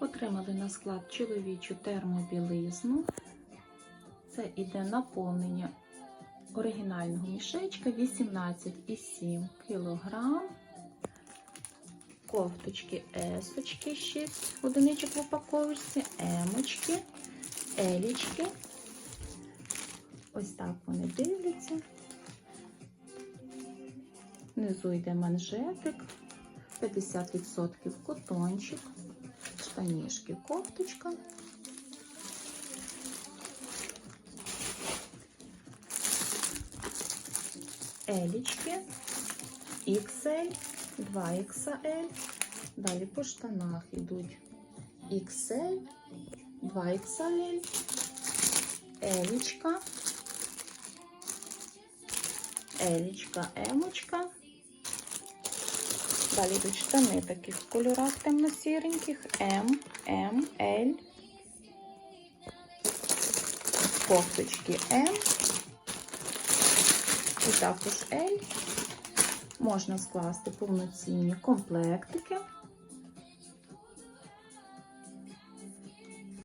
Отримали на склад чоловічу термобілизну. Це іде наповнення оригінального мішечка 18,7 кг. Кофточки есочки 6 одиничок в упаковочці, емочки, елічки. Ось так вони дивляться. Внизу йде манжетик, 50% котончик, штанішки, кофточка. Елічки, XL, 2XL. Далі по штанах йдуть XL, 2XL, Елічка, Елічка, Емочка. Далі йдуть штани таких в кольорах темно-сіреньких. М, М, Л. Кофточки М. І також L. Можна скласти повноцінні комплектики.